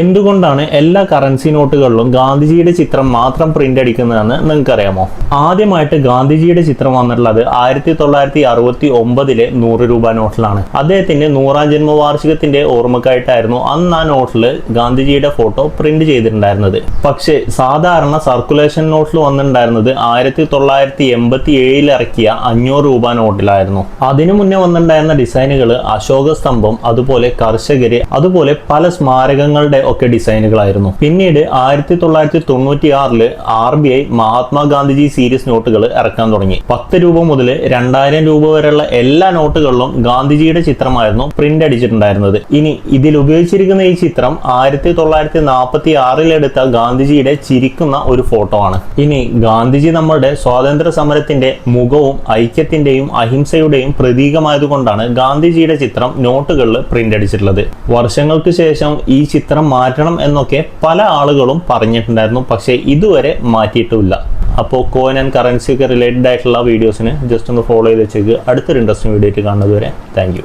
എന്തുകൊണ്ടാണ് എല്ലാ കറൻസി നോട്ടുകളിലും ഗാന്ധിജിയുടെ ചിത്രം മാത്രം പ്രിന്റ് അടിക്കുന്നതെന്ന് നിങ്ങൾക്കറിയാമോ? ആദ്യമായിട്ട് ഗാന്ധിജിയുടെ ചിത്രം വന്നിട്ടുള്ളത് ആയിരത്തി തൊള്ളായിരത്തി അറുപത്തി ഒമ്പതിലെ നൂറ് രൂപ നോട്ടിലാണ്. അദ്ദേഹത്തിന്റെ നൂറാം ജന്മവാർഷികത്തിന്റെ ഓർമ്മക്കായിട്ടായിരുന്നു അന്ന് ആ നോട്ടിൽ ഗാന്ധിജിയുടെ ഫോട്ടോ പ്രിന്റ് ചെയ്തിട്ടുണ്ടായിരുന്നത്. പക്ഷേ സാധാരണ സർക്കുലേഷൻ നോട്ടിൽ വന്നിട്ടുണ്ടായിരുന്നത് ആയിരത്തി തൊള്ളായിരത്തി എൺപത്തി ഏഴിൽ ഇറക്കിയ അഞ്ഞൂറ് രൂപ നോട്ടിലായിരുന്നു. അതിനു മുന്നേ വന്നിട്ടുണ്ടായിരുന്ന ഡിസൈനുകൾ അശോക സ്തംഭം അതുപോലെ കർഷകര് അതുപോലെ പല സ്മാരകങ്ങളുടെ ഒക്കെ ഡിസൈനുകളായിരുന്നു. പിന്നീട് ആയിരത്തി തൊള്ളായിരത്തി തൊണ്ണൂറ്റി ആറിൽ R B I Mahatma Gandhiji series നോട്ടുകൾ ഇറക്കാൻ തുടങ്ങി. പത്ത് രൂപ മുതൽ രണ്ടായിരം രൂപ വരെയുള്ള എല്ലാ നോട്ടുകളിലും ഗാന്ധിജിയുടെ ചിത്രമായിരുന്നു പ്രിന്റ് അടിച്ചിട്ടുണ്ടായിരുന്നത്. ഇനി ഇതിൽ ഉപയോഗിച്ചിരിക്കുന്ന ഈ ചിത്രം ആയിരത്തി തൊള്ളായിരത്തി നാൽപ്പത്തി ആറിലെടുത്ത ഗാന്ധിജിയുടെ ചിരിക്കുന്ന ഒരു ഫോട്ടോ ആണ്. ഇനി ഗാന്ധിജി നമ്മളുടെ സ്വാതന്ത്ര്യ സമരത്തിന്റെ മുഖവും ഐക്യത്തിന്റെയും അഹിംസയുടെയും പ്രതീകമായതുകൊണ്ടാണ് ഗാന്ധിജിയുടെ ചിത്രം നോട്ടുകളിൽ പ്രിന്റ് അടിച്ചിട്ടുള്ളത്. വർഷങ്ങൾക്ക് ശേഷം ഈ ചിത്രം മാറ്റണം എന്നൊക്കെ പല ആളുകളും പറഞ്ഞിട്ടുണ്ടായിരുന്നു. പക്ഷേ ഇതുവരെ മാറ്റിയിട്ടുമില്ല. അപ്പോൾ കോയിൻ ആൻഡ് കറൻസിയൊക്കെ റിലേറ്റഡ് ആയിട്ടുള്ള വീഡിയോസിന് ജസ്റ്റ് ഒന്ന് ഫോളോ ചെയ്ത് വെച്ചേക്ക്. അടുത്തൊരു ഇൻട്രസ്റ്റിംഗ് വീഡിയോ ആയിട്ട് കാണുന്നത് വരെ താങ്ക്